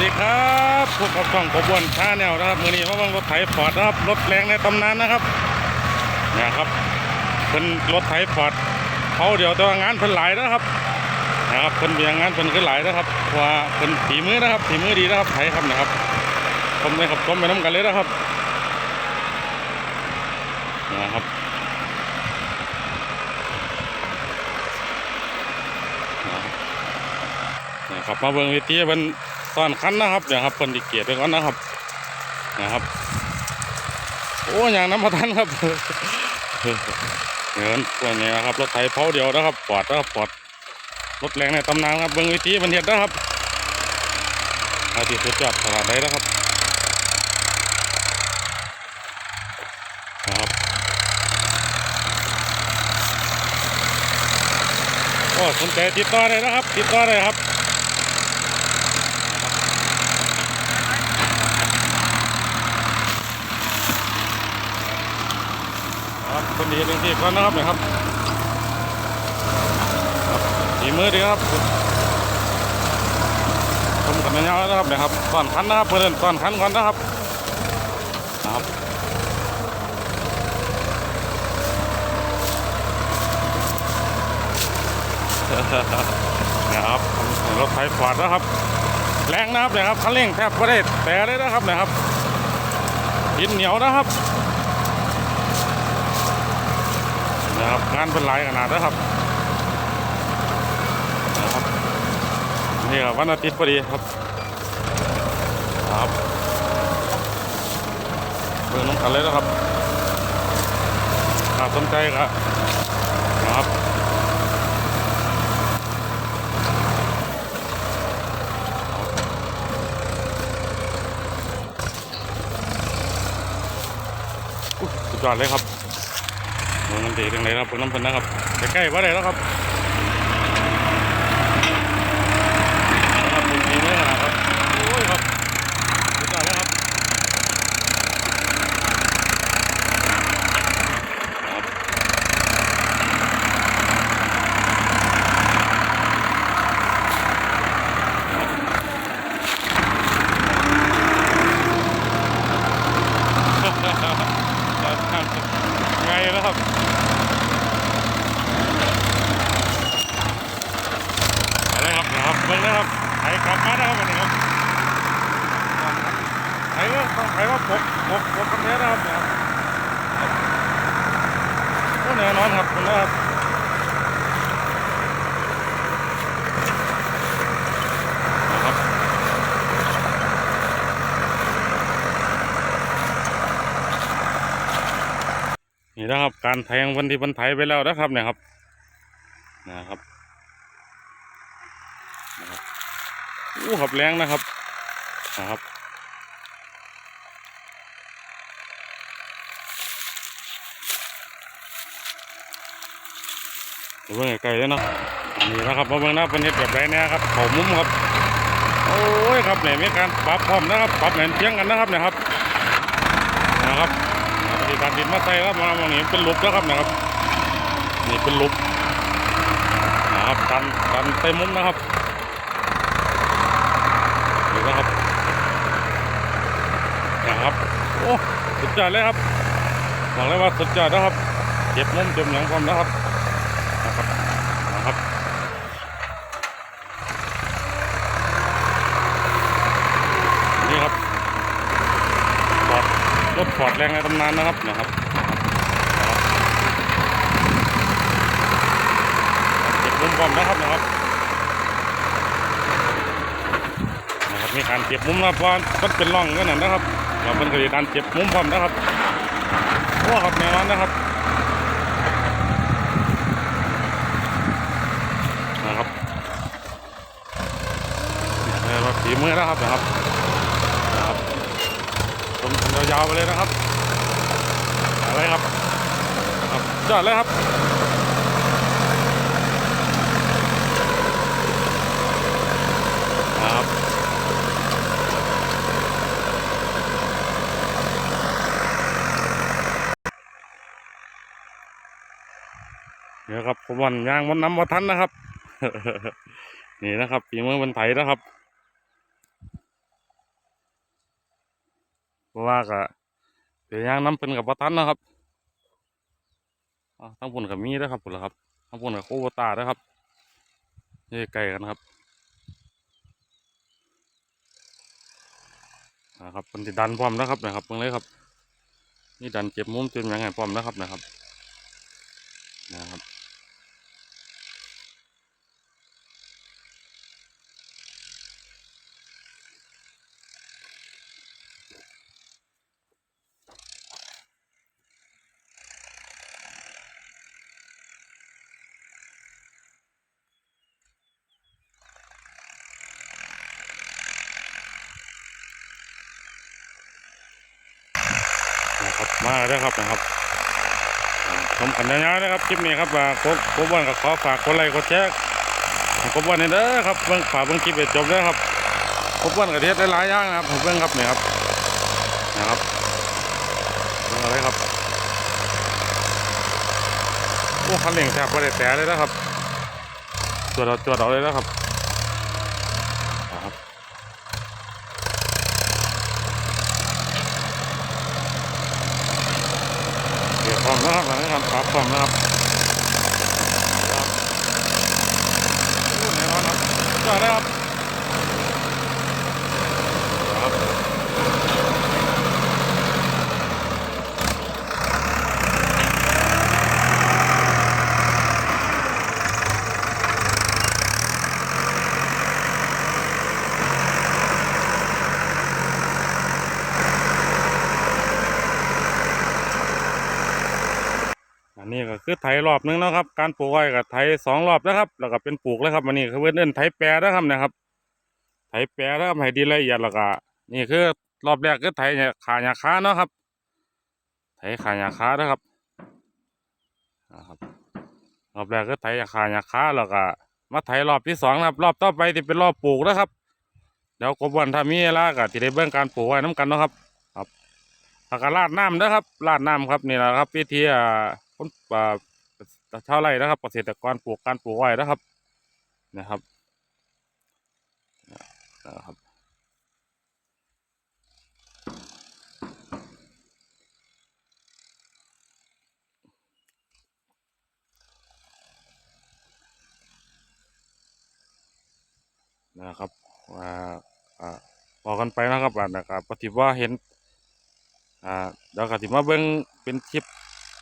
ดีครับพวกกับช่องขบวนชาแนวนะครับมือนี้มาเบิ่งรถไถฟอร์ดนะครับรถแรงในตำนานนะครับเนี่ยครับเป็นรถไถฟอร์ดเขาเดี๋ยวแต่ว่างานเพิ่นหลายนะครับนะครับเพิ่นเบียงงานเพิ่นขึ้นหลายนะครับเพราะว่าเพิ่นฝีมือนะครับฝีมือดีนะครับไถครับนะครับผมเลยครับผมไปน้ำกันเลยนะครับนะครับนะครับมาเบิ่งวิธีเป็น ตอนคันนะครับเดี๋ยวครับเพิ่นดิเกียรไปก่อนนะครับนะครับ โอ้ยางน้ำมาทันครับเงินตัวนี้นะครับรถไถเผาเดียวนะครับปอดนะครับปอดรถแรงในตำนานครับเบิ่งวิธีมันเห็ดนะครับอาทิตย์สุดยอดขนาดไหนนะครับนะครับโอ้สนใจติดต่อเลยนะครับ ติดต่อเลยครับ ครับคนดีหนึ่งที่ก่อนนะครับนะครับครับสีมือดีครับชมกันยาวนะครับนะครับตอนคันนะครับเพื่อนตอนคันก่อนนะครับนะครับนะครับรถไฟฟอร์ดนะครับ แรงนะครับนะครับคันเร่งแทบไม่ได้แต่เลยนะครับนะครับดินเหนียวนะครับ นะครับงานเป็นหลายขนาดนะครับนะครับนี่ครับวันอาทิตย์พอดีครับครับเบิ่งน้องกันเลยนะครับถ้าสนใจก็นะครับสุดยอดเลยครับ มันดีจังไหนครับผมน้ำพันนะครับใกล้ๆว่าไรแล้วครับดีเลยนะครับโอ้ยครับสุดยอดเลยครับครับไงนะครับ อะไรครับนะครับเบิ่งนะครับไถกลับมาแล้วครับวันนี้ครับไถ ก็ต้องไถว่าปกปกปกกันแท้นะครับเนี่ยครับโอ้แน่นอนครับคุณนะครับนะครับนี่นะครับการแทงวันที่มันไถไปแล้วนะครับเนี่ยครับนะครับอู้ขับแรงนะครับนะครับ เบิ่งไกลๆเลยเนาะนี่นะครับมาเบิ่งหน้าเป็นเห็ดแบบไรเนี่ยครับเขามุมครับโอ้ยครับเนี่ยมีการปรับพร้อมนะครับปรับแหนเทียงกันนะครับเนี่ยครับนะครับปฏิการดินมาใส่ครับมามองนี้เป็นลุมนะครับนะครับนี่เป็นลุมนะครับกันกันเต็มมุมนะครับนี่นะครับนะครับโอ้สุดยอดเลยครับบอกเลยว่าสุดยอดนะครับเก็บมุมเก็บหยังความนะครับนะครับนี่ครับฟอ รถฟอดแรงในตำนานนะครับนะครับเก็บมุมความนะครับนะครับนะครับมีการเก็บมุมนะครับเพราะว่ามันเป็นร่องนั่นนะนะครับเราเป็นการเก็บมุมพร้อมนะครับโอ้ครับแน่นอนนะครับนะครับนี่ครับฝีมือนะครับนะครับ ยาวๆไปเลยนะครับอะไรครับครับจอดเลยครับนะครับเดี๋ยวครับผมวันยางมันน้ำมาทันนะครับ นี่นะครับฝีมือบนไถนะครับ ราะว่าก็เดี๋ยวยางน้ำเป็นกับปทันนะครับทั้งพุ่นกับมีนะครับพุ่นละครับทั้งพุ่นกับโคบตานะครับนี่ไก่กันครับนะครับเป็นติดันพร้อมนะครับนะครับเพิ่งเลยครับ นี่ดันเจ็บมุมจ็บหยังไงพร้อมนะครับนะครับนะครับ มาแล้วครับนะครับอ่าชมกันยาวๆนะครับคลิปนี้ครับว่าโคโคบวันก็ขอฝากกดไลค์กดแชร์ให้โคบวันนี่เด้อครับเบิ่งฝากเบิ่งคลิปให้จบเด้อครับโคบวันก็เทศได้หลายอย่างนะครับผมเบิ่งครับนี่ครับนะครับอะไรครับโอ้คันเร่งแทบไม่ได้แตะเลยนะครับจวดเอาจวดเอาเลยนะครับ เดี๋ยวพร้อมนะครับหลังการปรับพร้อมนะครับโอ้แน่นอนครับจอดได้ครับครับ คือไถรอบนึงนะครับ การปลูกอ้อยกับไถสองรอบนะครับ แล้วก็เป็นปลูกแล้วครับอันนี้คือเพื่อนเอิ้นไถแปรนะครับนะครับ ไถแปรนะครับให้ดีละเอียดแล้วก็นี่คือรอบแรกคือไถเนี่ยขาหญ้าค้าเนาะครับ ไถขาหญ้าค้านะครับนะครับรอบแรกคือไถขาหญ้าค้าแล้วก็มาไถรอบที่สองนะครับ รอบต่อไปที่เป็นรอบปลูกนะครับเดี๋ยวกบวันถ้ามีลาก็จะได้เบิ่งการปลูกไว้น้ำกันเนาะครับ ครับแล้วก็ราดน้ำนะครับราดน้ำครับนี่แหละครับวิธีอ่า คนอ่าชาวไร่นะครับเกษตรกรปลูกการปลูกอ้อยนะครับนะครับนะครับนะครับว่าอ่าพอกกันไปนะครับอ่านะครับปฏิว่าเห็นอ่าเดี๋ยวก็ถิมาเบิ้งเป็นคลิป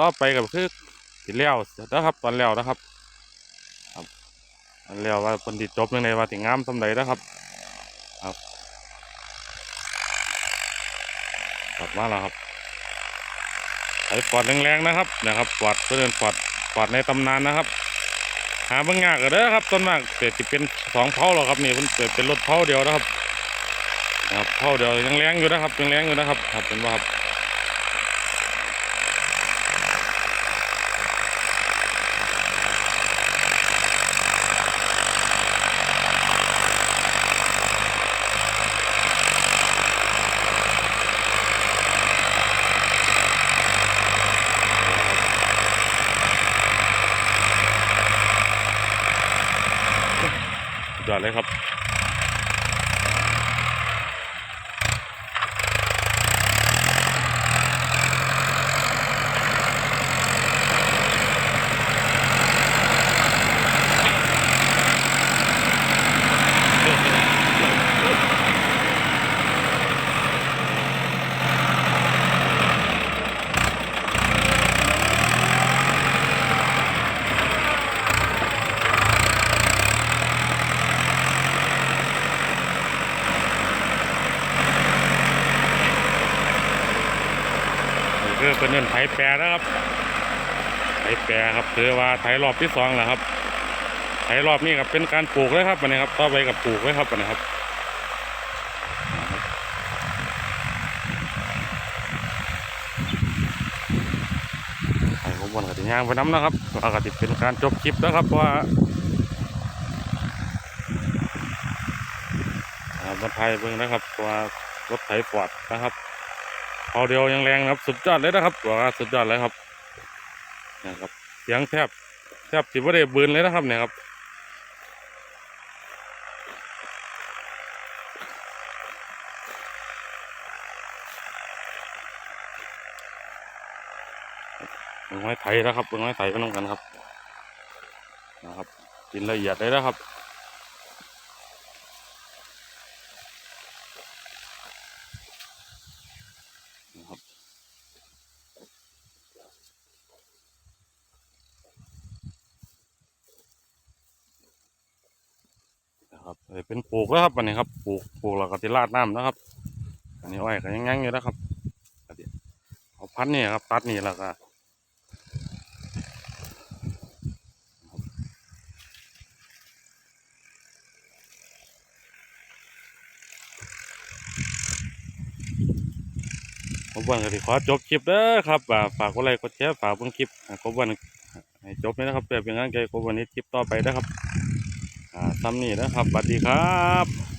ต่อไปกับคือสิแล้วนะครับ ตอนแล้วนะครับ ครับตอนแล้วว่าคนที่จบยังไงว่าถึงงามสำใดนะครับ ครับกลับมาแล้วครับไอ้ปอดแรงๆนะครับนะครับปอดเพื่อนปอดปอดในตำนานนะครับ หาบิ่งยากก็เด้อครับต้นมากแต่จะเป็นสองเผาหรอกครับนี่มันเป็นรถเผาเดียวนะครับนะครับเผาเดียวยังแรงอยู่นะครับยังแรงอยู่นะครับ ครับเป็นว่าครับ ยอดเลยครับนี่ คือเป็นเงินไถแปรนะครับ ไถแปรครับคือว่าไถรอบที่สองแล้วครับ ไถรอบนี้ครับเป็นการปลูกเลยครับอันนี้ครับต่อไปกับปลูกเลยครับอันนี้ครับไอ้ผมวันกติย่างไปน้ำนะครับแล้วก็ติเป็นการจบคลิปนะครับเพราะว่าอ่าบนไทยเบิ่งนะครับว่ารถไถปอดนะครับ เอาเดียวยังแรงนะครับ สุดยอดเลยนะครับตัวสุดยอดเลยครับนะครับเสียงแทบแทบจิบไม่ได้บืนเลยนะครับเนี่ยครับเบิ้งไม้ไถนะครับเบิ้งไม้ไถไปน้องกันครับนะครับกินละเอียดเลยนะครับ เป็นปลูกแล้วครับอันนี้ครับปลูกปลูกแล้วก็ติราดน้ำนะครับ อันนี้อ้อยก็ยังยังอยู่นะครับเอาพันนี่ครับตัดนี่แล้วก็ผมวันก็สิขอจบคลิปเด้อครับฝากกดไลค์กดแชร์ฝากเบิ่งคลิปให้ครบวันให้จบเลยนะครับเพื่อเป็นกำลังใจครบวันนี้คลิปต่อไปนะครับ ซ้ำนี่นะครับสวัสดีครับ